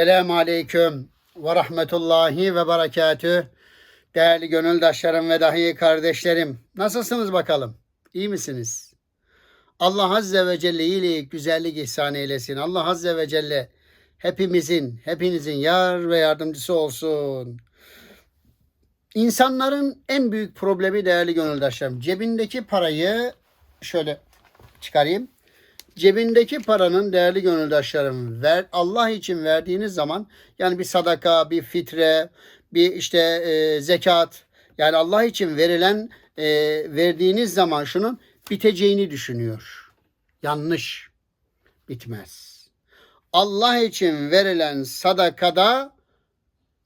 Selamun Aleyküm ve Rahmetullahi ve Berekatüh. Değerli gönüldaşlarım ve dahi kardeşlerim. Nasılsınız bakalım? İyi misiniz? Allah Azze ve Celle iyilik, güzellik ihsan eylesin. Allah Azze ve Celle hepimizin, hepinizin yar ve yardımcısı olsun. İnsanların en büyük problemi değerli gönüldaşlarım. Cebindeki parayı şöyle çıkarayım cebindeki paranın değerli gönüldaşlarım ver, Allah için verdiğiniz zaman yani bir sadaka, bir fitre, bir işte e, zekat yani Allah için verilen e, verdiğiniz zaman şunun biteceğini düşünüyor. Yanlış. Bitmez. Allah için verilen sadakada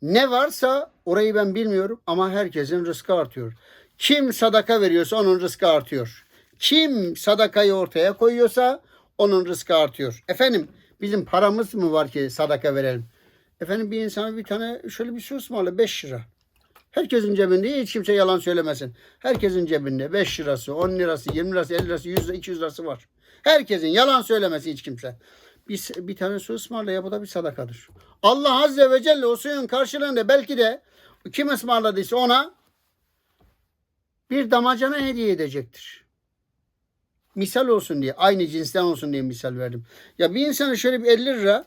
ne varsa orayı ben bilmiyorum ama herkesin rızkı artıyor. Kim sadaka veriyorsa onun rızkı artıyor. Kim sadakayı ortaya koyuyorsa onun rızkı artıyor. Efendim bizim paramız mı var ki sadaka verelim? Efendim bir insana bir tane şöyle bir su ısmarla 5 lira. Herkesin cebinde hiç kimse yalan söylemesin. Herkesin cebinde 5 lirası, 10 lirası, 20 lirası, 50 lirası, 100 lirası, 200 lirası var. Herkesin yalan söylemesi hiç kimse. Bir, bir tane su ısmarla ya bu da bir sadakadır. Allah Azze ve Celle o suyun karşılığında belki de kim ısmarladıysa ona bir damacana hediye edecektir misal olsun diye aynı cinsten olsun diye misal verdim. Ya bir insana şöyle bir 50 lira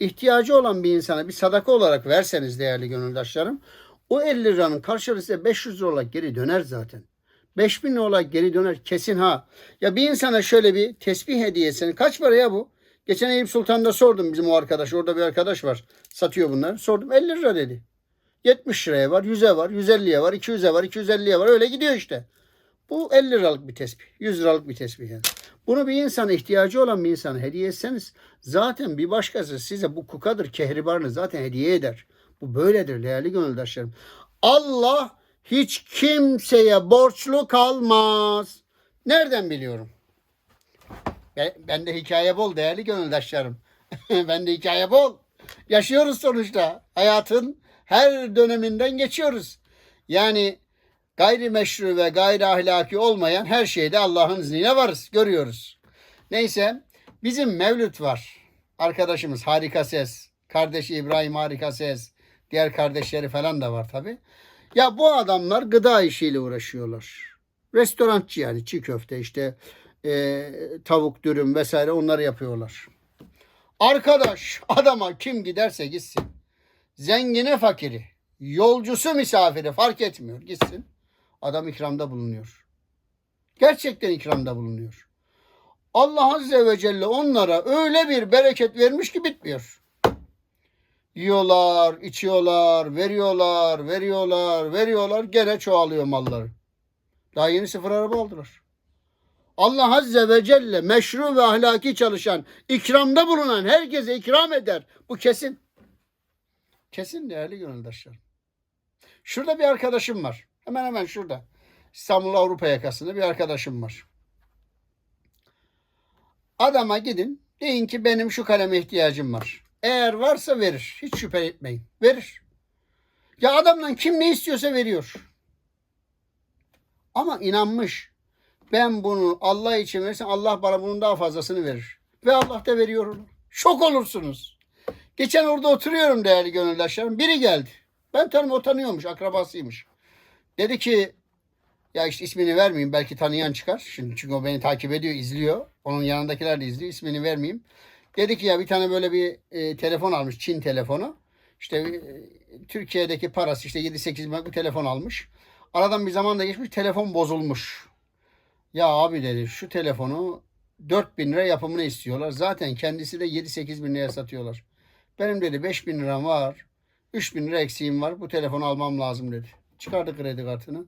ihtiyacı olan bir insana bir sadaka olarak verseniz değerli gönüldaşlarım o 50 liranın karşılığı size 500 lira olarak geri döner zaten. 5000 lira olarak geri döner kesin ha. Ya bir insana şöyle bir tesbih hediyesini kaç para ya bu? Geçen Eyüp Sultan'da sordum bizim o arkadaş. Orada bir arkadaş var. Satıyor bunları. Sordum 50 lira dedi. 70 liraya var, 100'e var, 150'ye var, 200'e var, 250'ye var. Öyle gidiyor işte. Bu 50 liralık bir tesbih. 100 liralık bir tesbih yani. Bunu bir insana ihtiyacı olan bir insana hediye etseniz zaten bir başkası size bu kukadır, kehribarını zaten hediye eder. Bu böyledir değerli gönüldaşlarım. Allah hiç kimseye borçlu kalmaz. Nereden biliyorum? Ben, bende hikaye bol değerli gönüldaşlarım. bende hikaye bol. Yaşıyoruz sonuçta. Hayatın her döneminden geçiyoruz. Yani gayrimeşru ve gayri ahlaki olmayan her şeyde Allah'ın izniyle varız, görüyoruz. Neyse bizim Mevlüt var. Arkadaşımız Harika Ses, kardeşi İbrahim Harika Ses, diğer kardeşleri falan da var tabi. Ya bu adamlar gıda işiyle uğraşıyorlar. Restorançı yani çiğ köfte işte e, tavuk dürüm vesaire onları yapıyorlar. Arkadaş adama kim giderse gitsin. Zengine fakiri, yolcusu misafiri fark etmiyor gitsin. Adam ikramda bulunuyor. Gerçekten ikramda bulunuyor. Allah Azze ve Celle onlara öyle bir bereket vermiş ki bitmiyor. Yiyorlar, içiyorlar, veriyorlar, veriyorlar, veriyorlar. Gene çoğalıyor malları. Daha yeni sıfır araba aldılar. Allah Azze ve Celle meşru ve ahlaki çalışan, ikramda bulunan herkese ikram eder. Bu kesin. Kesin değerli gönüldaşlar. Şurada bir arkadaşım var. Hemen hemen şurada. İstanbul Avrupa yakasında bir arkadaşım var. Adama gidin. Deyin ki benim şu kaleme ihtiyacım var. Eğer varsa verir. Hiç şüphe etmeyin. Verir. Ya adamdan kim ne istiyorsa veriyor. Ama inanmış. Ben bunu Allah için verirsem Allah bana bunun daha fazlasını verir. Ve Allah da veriyor onu. Şok olursunuz. Geçen orada oturuyorum değerli gönüldaşlarım. Biri geldi. Ben tanım o tanıyormuş. Akrabasıymış. Dedi ki ya işte ismini vermeyeyim belki tanıyan çıkar. Şimdi çünkü o beni takip ediyor, izliyor. Onun yanındakiler de izliyor. İsmini vermeyeyim. Dedi ki ya bir tane böyle bir e, telefon almış. Çin telefonu. İşte e, Türkiye'deki parası işte 7-8 bin bir telefon almış. Aradan bir zaman da geçmiş telefon bozulmuş. Ya abi dedi şu telefonu 4 bin lira yapımını istiyorlar. Zaten kendisi de 7-8 bin liraya satıyorlar. Benim dedi 5 bin liram var. 3 bin lira eksiğim var. Bu telefonu almam lazım dedi. Çıkardı kredi kartını.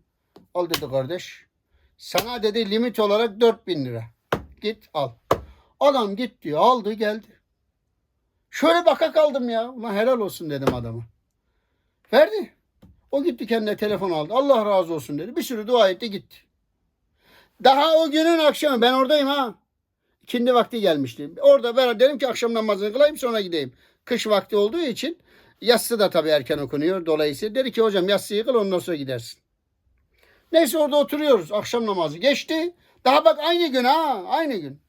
Al dedi kardeş. Sana dedi limit olarak 4000 lira. Git al. Adam gitti aldı geldi. Şöyle baka kaldım ya. Ulan helal olsun dedim adama. Verdi. O gitti kendine telefon aldı. Allah razı olsun dedi. Bir sürü dua etti gitti. Daha o günün akşamı ben oradayım ha. İkindi vakti gelmişti. Orada ben dedim ki akşam namazını kılayım sonra gideyim. Kış vakti olduğu için yatsı da tabii erken okunuyor. Dolayısıyla dedi ki hocam yatsıyı kıl ondan sonra gidersin. Neyse orada oturuyoruz. Akşam namazı geçti. Daha bak aynı gün ha. Aynı gün.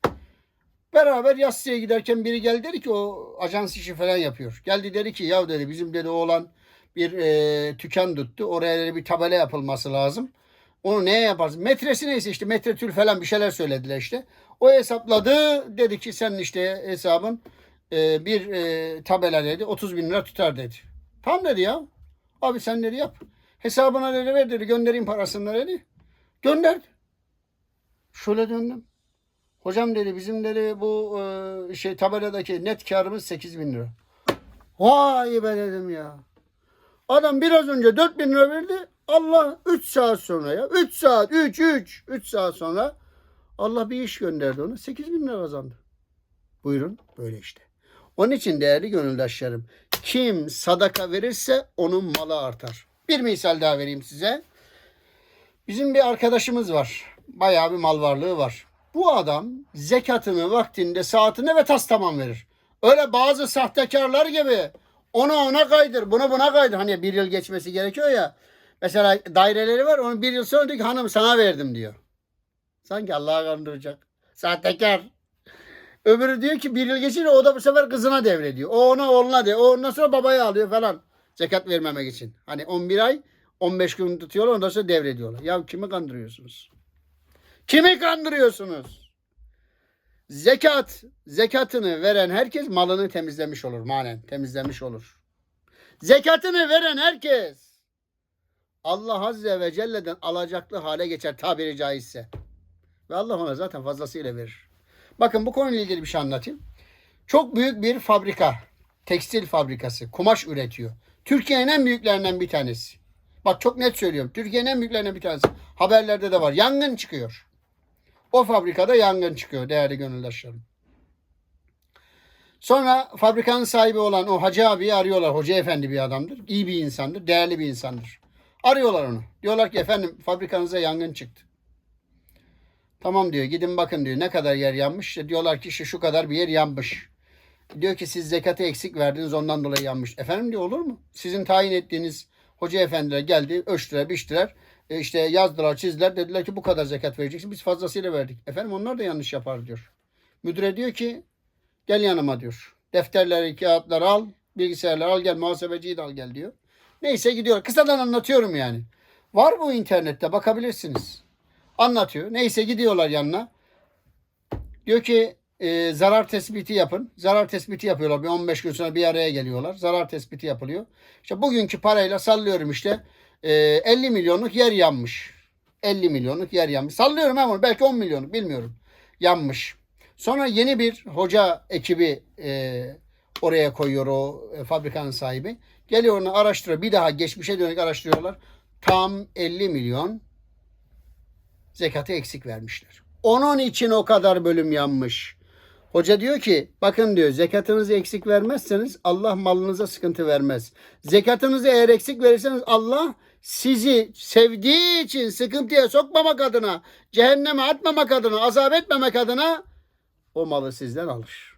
Beraber yassıya giderken biri geldi dedi ki o ajans işi falan yapıyor. Geldi dedi ki ya dedi bizim dedi oğlan bir e, tüken tuttu. Oraya dedi bir tabela yapılması lazım. Onu neye yaparsın? Metresi neyse işte metretül falan bir şeyler söylediler işte. O hesapladı. Dedi ki senin işte hesabın e, bir e, tabela dedi 30 bin lira tutar dedi. Tamam dedi ya. Abi sen dedi yap. Hesabına dedi ver dedi göndereyim parasını dedi. Gönderdi. Şöyle döndüm. Hocam dedi bizim dedi bu e, şey tabeladaki net karımız 8 bin lira. Vay be dedim ya. Adam biraz önce 4 bin lira verdi. Allah 3 saat sonra ya. 3 saat 3 3 3 saat sonra Allah bir iş gönderdi ona. 8 bin lira kazandı. Buyurun böyle işte. Onun için değerli gönüldaşlarım kim sadaka verirse onun malı artar. Bir misal daha vereyim size. Bizim bir arkadaşımız var. Bayağı bir mal varlığı var. Bu adam zekatını vaktinde saatine ve tas tamam verir. Öyle bazı sahtekarlar gibi onu ona kaydır, bunu buna kaydır. Hani bir yıl geçmesi gerekiyor ya. Mesela daireleri var, onu bir yıl sonra diyor ki hanım sana verdim diyor. Sanki Allah'a kandıracak. Sahtekar. Öbürü diyor ki bir yıl geçince o da bu sefer kızına devrediyor. O ona oğluna diyor. O ondan sonra babaya alıyor falan. Zekat vermemek için. Hani 11 ay 15 gün tutuyorlar ondan sonra devrediyorlar. Ya kimi kandırıyorsunuz? Kimi kandırıyorsunuz? Zekat, zekatını veren herkes malını temizlemiş olur manen. Temizlemiş olur. Zekatını veren herkes Allah Azze ve Celle'den alacaklı hale geçer tabiri caizse. Ve Allah ona zaten fazlasıyla verir. Bakın bu konuyla ilgili bir şey anlatayım. Çok büyük bir fabrika, tekstil fabrikası, kumaş üretiyor. Türkiye'nin en büyüklerinden bir tanesi. Bak çok net söylüyorum. Türkiye'nin en büyüklerinden bir tanesi. Haberlerde de var. Yangın çıkıyor. O fabrikada yangın çıkıyor değerli gönüldaşlarım. Sonra fabrikanın sahibi olan o hacı abiyi arıyorlar. Hoca efendi bir adamdır. İyi bir insandır. Değerli bir insandır. Arıyorlar onu. Diyorlar ki efendim fabrikanıza yangın çıktı. Tamam diyor gidin bakın diyor ne kadar yer yanmış. İşte diyorlar ki işte şu kadar bir yer yanmış. Diyor ki siz zekatı eksik verdiniz ondan dolayı yanmış. Efendim diyor olur mu? Sizin tayin ettiğiniz hoca efendiler geldi ölçtüler biçtiler. E işte yazdılar çizdiler dediler ki bu kadar zekat vereceksin. Biz fazlasıyla verdik. Efendim onlar da yanlış yapar diyor. Müdüre diyor ki gel yanıma diyor. Defterleri kağıtları al bilgisayarları al gel muhasebeciyi de al gel diyor. Neyse gidiyor. Kısadan anlatıyorum yani. Var bu internette bakabilirsiniz. Anlatıyor. Neyse gidiyorlar yanına. Diyor ki e, zarar tespiti yapın. Zarar tespiti yapıyorlar. Bir 15 gün sonra bir araya geliyorlar. Zarar tespiti yapılıyor. İşte bugünkü parayla sallıyorum işte e, 50 milyonluk yer yanmış. 50 milyonluk yer yanmış. Sallıyorum ama belki 10 milyonluk bilmiyorum. Yanmış. Sonra yeni bir hoca ekibi e, oraya koyuyor o e, fabrikanın sahibi. Geliyor onu araştırıyor. Bir daha geçmişe dönük araştırıyorlar. Tam 50 milyon zekatı eksik vermişler. Onun için o kadar bölüm yanmış. Hoca diyor ki bakın diyor zekatınızı eksik vermezseniz Allah malınıza sıkıntı vermez. Zekatınızı eğer eksik verirseniz Allah sizi sevdiği için sıkıntıya sokmamak adına, cehenneme atmamak adına, azap etmemek adına o malı sizden alır.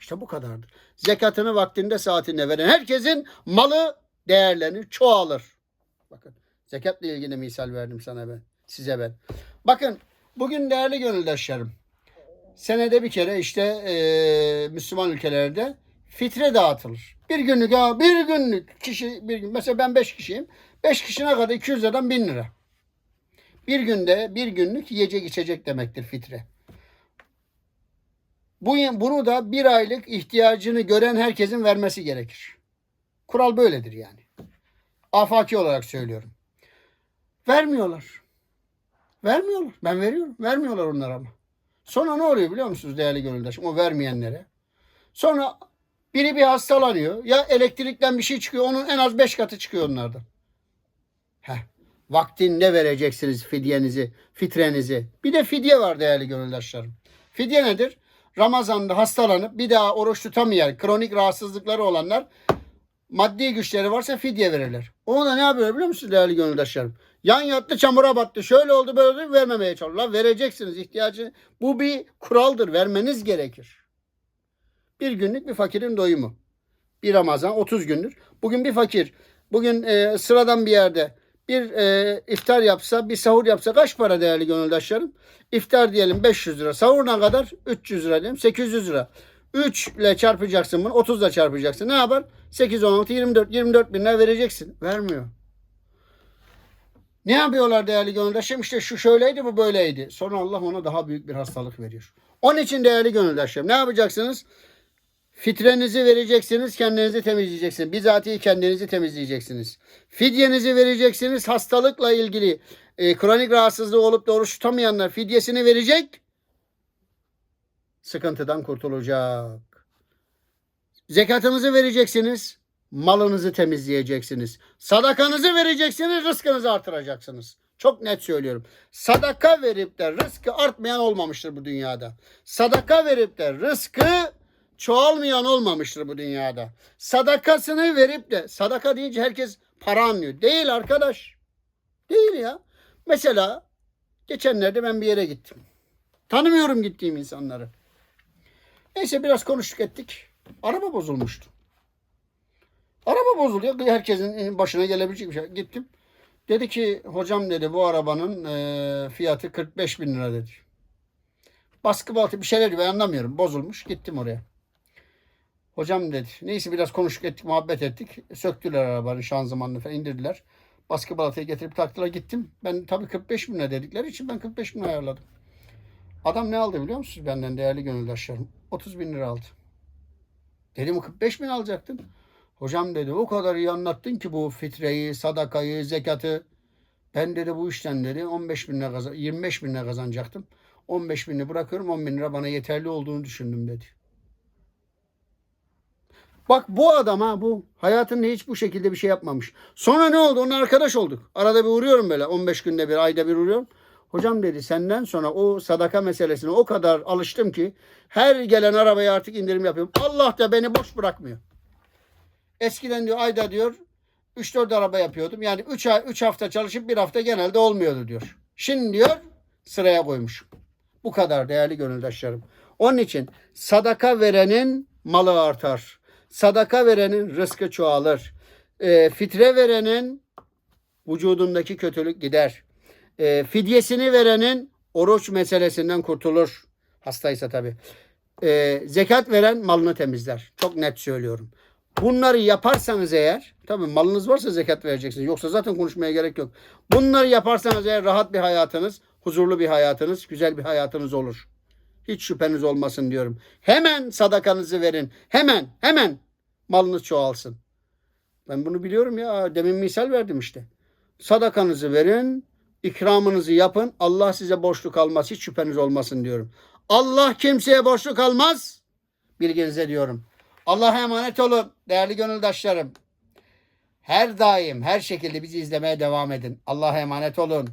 İşte bu kadardır. Zekatını vaktinde saatinde veren herkesin malı değerlenir, çoğalır. Bakın zekatla ilgili misal verdim sana ben, size ben. Bakın bugün değerli gönüldaşlarım, senede bir kere işte e, Müslüman ülkelerde fitre dağıtılır. Bir günlük ha bir günlük kişi bir gün mesela ben 5 kişiyim. 5 kişi ne kadar 200 liradan 1000 lira. Bir günde bir günlük yiyecek içecek demektir fitre. Bu, bunu da bir aylık ihtiyacını gören herkesin vermesi gerekir. Kural böyledir yani. Afaki olarak söylüyorum. Vermiyorlar. Vermiyorlar. Ben veriyorum. Vermiyorlar onlar ama. Sonra ne oluyor biliyor musunuz değerli gönüldaşım o vermeyenlere? Sonra biri bir hastalanıyor. Ya elektrikten bir şey çıkıyor. Onun en az beş katı çıkıyor onlardan. Heh. Vaktinde vereceksiniz fidyenizi, fitrenizi. Bir de fidye var değerli gönüldaşlarım. Fidye nedir? Ramazan'da hastalanıp bir daha oruç tutamayan, kronik rahatsızlıkları olanlar maddi güçleri varsa fidye verirler. Onu da ne yapıyor biliyor musunuz değerli gönüldaşlarım? Yan yattı çamura battı. Şöyle oldu böyle oldu vermemeye çalışıyorlar. Vereceksiniz ihtiyacı. Bu bir kuraldır. Vermeniz gerekir. Bir günlük bir fakirin doyumu. Bir Ramazan 30 gündür. Bugün bir fakir. Bugün e, sıradan bir yerde bir e, iftar yapsa, bir sahur yapsa kaç para değerli gönüldaşlarım? İftar diyelim 500 lira. Sahur ne kadar? 300 lira diyelim. 800 lira. 3 ile çarpacaksın bunu. 30 ile çarpacaksın. Ne yapar? 8, 16, 24. 24 bin vereceksin. Vermiyor. Ne yapıyorlar değerli gönüldaşım? İşte şu şöyleydi bu böyleydi. Sonra Allah ona daha büyük bir hastalık veriyor. Onun için değerli gönüldaşlarım ne yapacaksınız? Fitrenizi vereceksiniz, kendinizi temizleyeceksiniz. Bizatihi kendinizi temizleyeceksiniz. Fidyenizi vereceksiniz. Hastalıkla ilgili e, kronik rahatsızlığı olup da oruç tutamayanlar fidyesini verecek. Sıkıntıdan kurtulacak. Zekatınızı vereceksiniz. Malınızı temizleyeceksiniz. Sadakanızı vereceksiniz. Rızkınızı artıracaksınız. Çok net söylüyorum. Sadaka verip de rızkı artmayan olmamıştır bu dünyada. Sadaka verip de rızkı çoğalmayan olmamıştır bu dünyada. Sadakasını verip de sadaka deyince herkes para anlıyor. Değil arkadaş. Değil ya. Mesela geçenlerde ben bir yere gittim. Tanımıyorum gittiğim insanları. Neyse biraz konuştuk ettik. Araba bozulmuştu. Araba bozuluyor. Herkesin başına gelebilecek bir şey. Gittim. Dedi ki hocam dedi bu arabanın e, fiyatı 45 bin lira dedi. Baskı baltı bir şeyler ben anlamıyorum. Bozulmuş. Gittim oraya. Hocam dedi. Neyse biraz konuştuk ettik, muhabbet ettik. Söktüler arabanın şanzımanını falan indirdiler. Baskı balatayı getirip taktılar gittim. Ben tabii 45 bin lira dedikleri için ben 45 bin ayarladım. Adam ne aldı biliyor musunuz benden değerli gönüldaşlarım? 30 bin lira aldı. Dedim 45 bin alacaktın. Hocam dedi o kadar iyi anlattın ki bu fitreyi, sadakayı, zekatı. Ben dedi bu işten dedi 15 bin lira kazan, 25 bin lira kazanacaktım. 15 bini bırakıyorum 10 bin lira bana yeterli olduğunu düşündüm dedi. Bak bu adam ha bu hayatında hiç bu şekilde bir şey yapmamış. Sonra ne oldu? Onunla arkadaş olduk. Arada bir uğruyorum böyle 15 günde bir ayda bir uğruyorum. Hocam dedi senden sonra o sadaka meselesine o kadar alıştım ki her gelen arabaya artık indirim yapıyorum. Allah da beni boş bırakmıyor. Eskiden diyor ayda diyor 3-4 araba yapıyordum. Yani 3 ay 3 hafta çalışıp bir hafta genelde olmuyordu diyor. Şimdi diyor sıraya koymuş. Bu kadar değerli gönüldaşlarım. Onun için sadaka verenin malı artar. Sadaka verenin rızkı çoğalır. E, fitre verenin vücudundaki kötülük gider. E, fidyesini verenin oruç meselesinden kurtulur. Hastaysa tabii. E, zekat veren malını temizler. Çok net söylüyorum. Bunları yaparsanız eğer, tabii malınız varsa zekat vereceksiniz. Yoksa zaten konuşmaya gerek yok. Bunları yaparsanız eğer rahat bir hayatınız, huzurlu bir hayatınız, güzel bir hayatınız olur. Hiç şüpheniz olmasın diyorum. Hemen sadakanızı verin. Hemen, hemen malınız çoğalsın. Ben bunu biliyorum ya. Demin misal verdim işte. Sadakanızı verin, ikramınızı yapın. Allah size borçlu kalmaz. Hiç şüpheniz olmasın diyorum. Allah kimseye borçlu kalmaz. Bilginize diyorum. Allah'a emanet olun değerli gönüldaşlarım. Her daim, her şekilde bizi izlemeye devam edin. Allah'a emanet olun.